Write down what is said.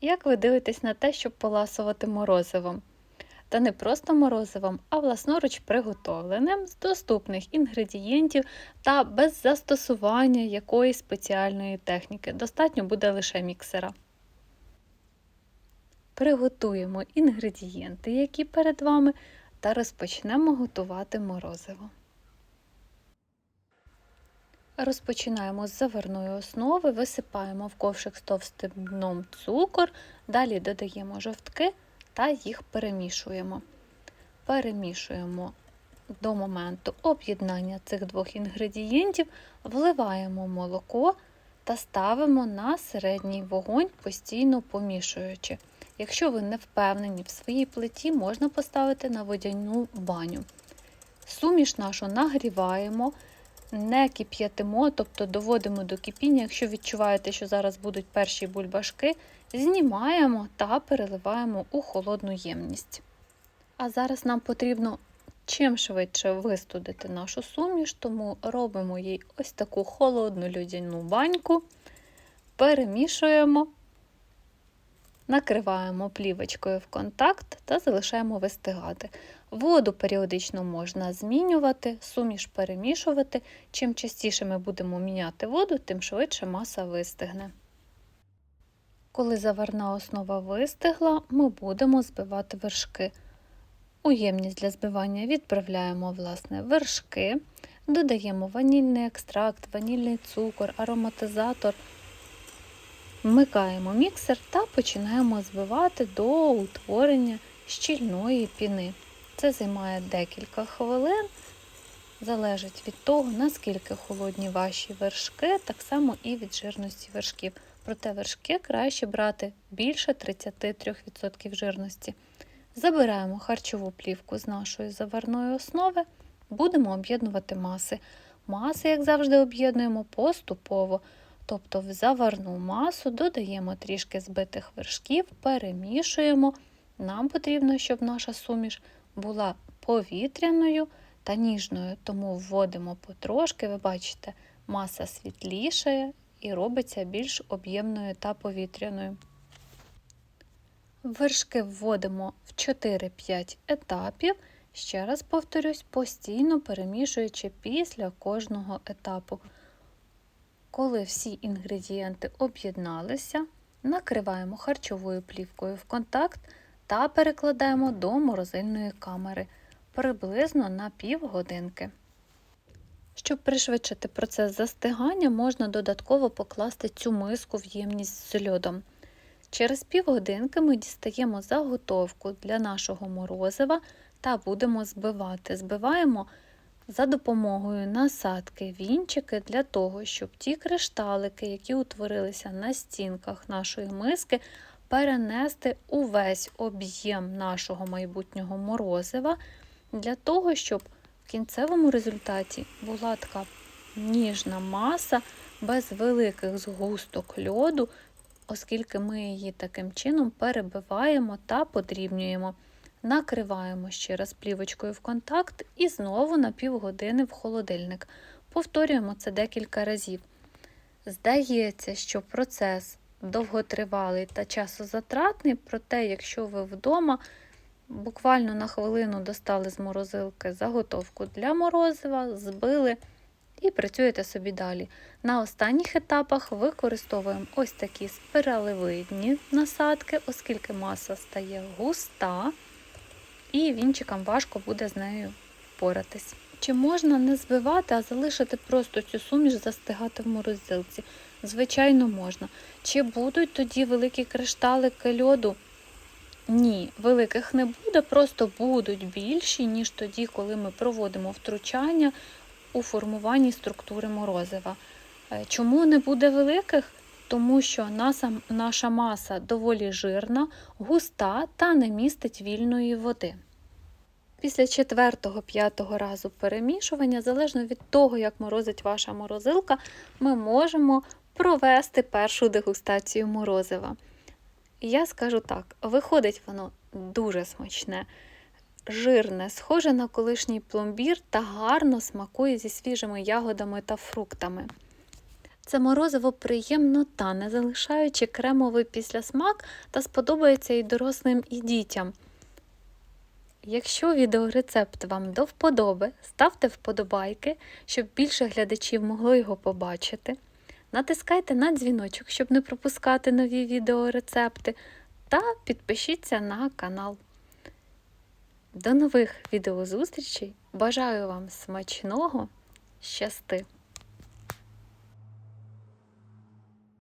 Як ви дивитесь на те, щоб поласувати морозивом? Та не просто морозивом, а власноруч приготовленим з доступних інгредієнтів та без застосування якоїсь спеціальної техніки. Достатньо буде лише міксера. Приготуємо інгредієнти, які перед вами, та розпочнемо готувати морозиво. Розпочинаємо з заварної основи, висипаємо в ковшик з товстим дном цукор, далі додаємо жовтки та їх перемішуємо. Перемішуємо до моменту об'єднання цих двох інгредієнтів, вливаємо молоко та ставимо на середній вогонь, постійно помішуючи. Якщо ви не впевнені в своїй плиті, можна поставити на водяну баню. Суміш нашу нагріваємо не кип'ятимо, тобто доводимо до кипіння. Якщо відчуваєте, що зараз будуть перші бульбашки, знімаємо та переливаємо у холодну ємність. А зараз нам потрібно чим швидше вистудити нашу суміш, тому робимо їй ось таку холодну людяну баньку, перемішуємо. Накриваємо плівочкою в контакт та залишаємо вистигати. Воду періодично можна змінювати, суміш перемішувати. Чим частіше ми будемо міняти воду, тим швидше маса вистигне. Коли заварна основа вистигла, ми будемо збивати вершки. У ємність для збивання відправляємо власне вершки, додаємо ванільний екстракт, ванільний цукор, ароматизатор. Вмикаємо міксер та починаємо збивати до утворення щільної піни. Це займає декілька хвилин, залежить від того, наскільки холодні ваші вершки, так само і від жирності вершків. Проте вершки краще брати більше 33% жирності. Забираємо харчову плівку з нашої заварної основи, будемо об'єднувати маси. Маси, як завжди, об'єднуємо поступово. Тобто в заварну масу додаємо трішки збитих вершків, перемішуємо. Нам потрібно, щоб наша суміш була повітряною та ніжною, тому вводимо потрошки, ви бачите, маса світлішає і робиться більш об'ємною та повітряною. Вершки вводимо в 4-5 етапів. Ще раз повторюсь, постійно перемішуючи після кожного етапу. Коли всі інгредієнти об'єдналися, накриваємо харчовою плівкою в контакт та перекладаємо до морозильної камери приблизно на півгодинки. Щоб пришвидшити процес застигання, можна додатково покласти цю миску в ємність з льодом. Через півгодинки ми дістаємо заготовку для нашого морозива та будемо збивати. Збиваємо за допомогою насадки вінчики для того, щоб ті кришталики, які утворилися на стінках нашої миски, перенести увесь об'єм нашого майбутнього морозива, для того, щоб в кінцевому результаті була така ніжна маса без великих згусток льоду, оскільки ми її таким чином перебиваємо та подрібнюємо. Накриваємо ще раз плівочкою в контакт і знову на півгодини в холодильник. Повторюємо це декілька разів. Здається, що процес довготривалий та часозатратний, проте, якщо ви вдома буквально на хвилину достали з морозилки заготовку для морозива, збили і працюєте собі далі. На останніх етапах використовуємо ось такі спиралевидні насадки, оскільки маса стає густа і вінчикам важко буде з нею впоратись. Чи можна не збивати, а залишити просто цю суміш застигати в морозилці? Звичайно, можна. Чи будуть тоді великі кришталики льоду? Ні, великих не буде, просто будуть більші, ніж тоді, коли ми проводимо втручання у формуванні структури морозива. Е, чому не буде великих? Тому що наша маса доволі жирна, густа та не містить вільної води. Після 4-5 разу перемішування, залежно від того, як морозить ваша морозилка, ми можемо провести першу дегустацію морозива. Я скажу так: виходить воно дуже смачне, жирне, схоже на колишній пломбір та гарно смакує зі свіжими ягодами та фруктами. Це морозиво приємно та не залишаючи кремовий післясмак та сподобається і дорослим, і дітям. Якщо відеорецепт вам до вподоби, ставте вподобайки, щоб більше глядачів могло його побачити. Натискайте на дзвіночок, щоб не пропускати нові відеорецепти, та підпишіться на канал. До нових відеозустрічей! Бажаю вам смачного! Щасти!